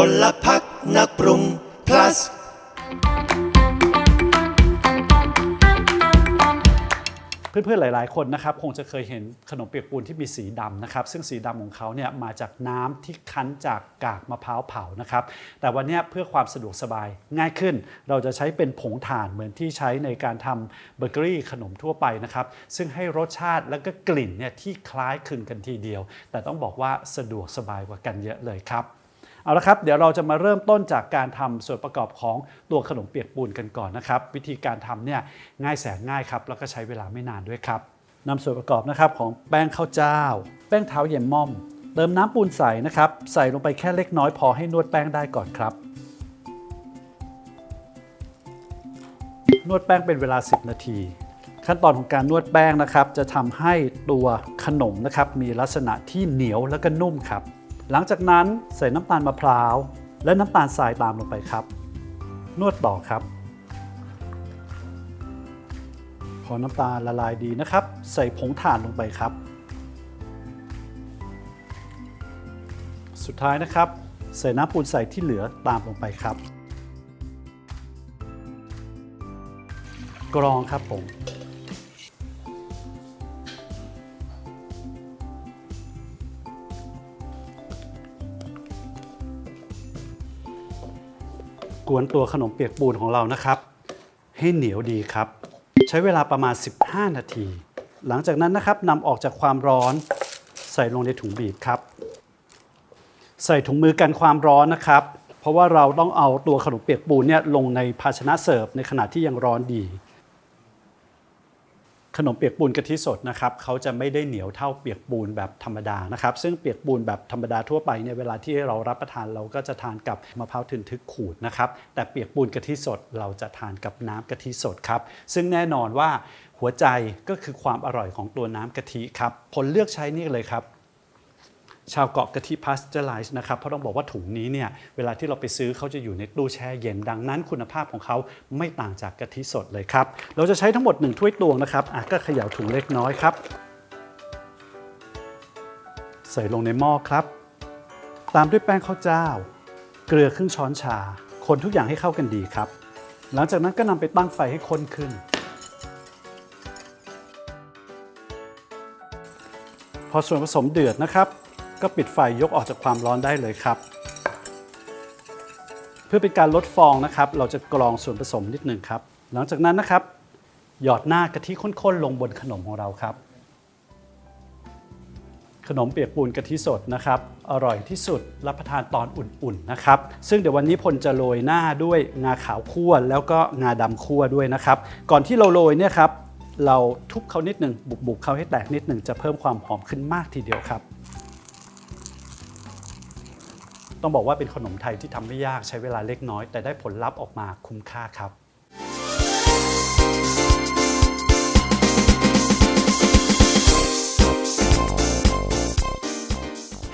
พลพักนักปรุง plus เพื่อนๆ หลาย ๆ คนนะครับคงจะเคยเห็นขนมเปียกปูนที่มีสีดำนะครับ ซึ่งสีดำของเขาเนี่ยมาจากน้ำที่คั้นจากกากมะพร้าวเผานะครับ แต่วันนี้เพื่อความสะดวกสบายง่ายขึ้น เราจะใช้เป็นผงถ่านเหมือนที่ใช้ในการทำเบเกอรี่ขนมทั่วไปนะครับ ซึ่งให้รสชาติและก็กลิ่นเนี่ยที่คล้ายคลึงกันทีเดียว แต่ต้องบอกว่าสะดวกสบายกว่ากันเยอะเลยครับ เอาละครับเดี๋ยวเราจะมาเริ่มต้นจากการทำส่วนประกอบของตัวขนมเปียกปูนกันก่อนนะครับ วิธีการทำเนี่ยง่ายแสนง่ายครับแล้วก็ใช้เวลาไม่นานด้วยครับนำส่วนประกอบนะครับของแป้งข้าวเจ้า แป้งเท้าเยมม่อม เติมน้ำปูนใสนะครับ ใส่ลงไปแค่เล็กน้อยพอให้นวดแป้งได้ก่อนครับ นวดแป้งเป็นเวลา 10 นาที ขั้นตอนของการนวดแป้งนะครับ จะทำให้ตัวขนมนะครับมีลักษณะที่เหนียวแล้วก็นุ่มครับ หลังจากนั้นใส่น้ำตาลมะพร้าว และน้ำตาลทรายตามลงไปครับ นวดต่อครับ พอน้ำตาลละลายดีนะครับ ใส่ผงถ่านลงไปครับ สุดท้ายนะครับ ใส่น้ำปูนใส่ที่เหลือตามลงไปครับ กรองครับผม กวนตัวขนมเปียกปูนของเรานะครับ ให้เหนียวดีครับ ใช้เวลาประมาณ 15 นาที หลังจากนั้นนะครับนำออกจากความร้อนใส่ลงในถุงบีบครับ ใส่ถุงมือกันความร้อนนะครับ เพราะว่าเราต้องเอาตัวขนมเปียกปูนเนี่ยลงในภาชนะเสิร์ฟในขณะที่ยังร้อนดี ขนมเปียกปูนกะทิสดนะครับเขาจะไม่ได้เหนียวเท่าเปียกปูนแบบธรรมดานะครับ ซึ่งเปียกปูนแบบธรรมดาทั่วไปเนี่ยเวลาที่เรารับประทานเราก็จะทานกับมะพร้าวทึนทึกขูดนะครับ แต่เปียกปูนกะทิสดเราจะทานกับน้ำกะทิสดครับ ซึ่งแน่นอนว่าหัวใจก็คือความอร่อยของตัวน้ำกะทิครับผลเลือกใช้นี่เลยครับ ชาวเกาะกะทิพาสเจอร์ไลซ์นะครับเพราะต้องบอกว่าถุงนี้เนี่ยเวลาที่เราไปซื้อเขาจะอยู่ในตู้แช่เย็นดังนั้น คุณภาพของเขาไม่ต่างจากกะทิสดเลยครับเราจะใช้ทั้งหมด 1 ถ้วยตวงนะครับอะก็เขย่าถุงเล็กน้อยครับ ใส่ลงในหม้อครับ ตามด้วยแป้งข้าวเจ้า เกลือครึ่งช้อนชา คนทุกอย่างให้เข้ากันดีครับ หลังจากนั้นก็นำไปตั้งไฟให้ข้นขึ้นพอส่วนผสมเดือดนะครับ ก็ปิดไฟยกออกจากความร้อนได้เลยครับ เพื่อเป็นการลดฟองนะครับ เราจะกรองส่วนผสมนิดหนึ่งครับ หลังจากนั้นนะครับ หยอดหน้ากะทิข้นๆลงบนขนมของเราครับ ขนมเปียกปูนกะทิสดนะครับ อร่อยที่สุดรับประทานตอนอุ่นๆนะครับ ซึ่งเดี๋ยววันนี้พลจะโรยหน้าด้วยงาขาวคั่วแล้วก็งาดำคั่วด้วยนะครับ ก่อนที่เราโรยเนี่ยครับเราทุบเขานิดหนึ่งบุบๆเขาให้แตกนิดหนึ่งจะเพิ่มความหอมขึ้นมากทีเดียวครับ ต้องบอกว่าเป็นขนมไทยที่ทำไม่ยากใช้เวลาเล็กน้อย แต่ได้ผลลัพธ์ออกมาคุ้มค่าครับ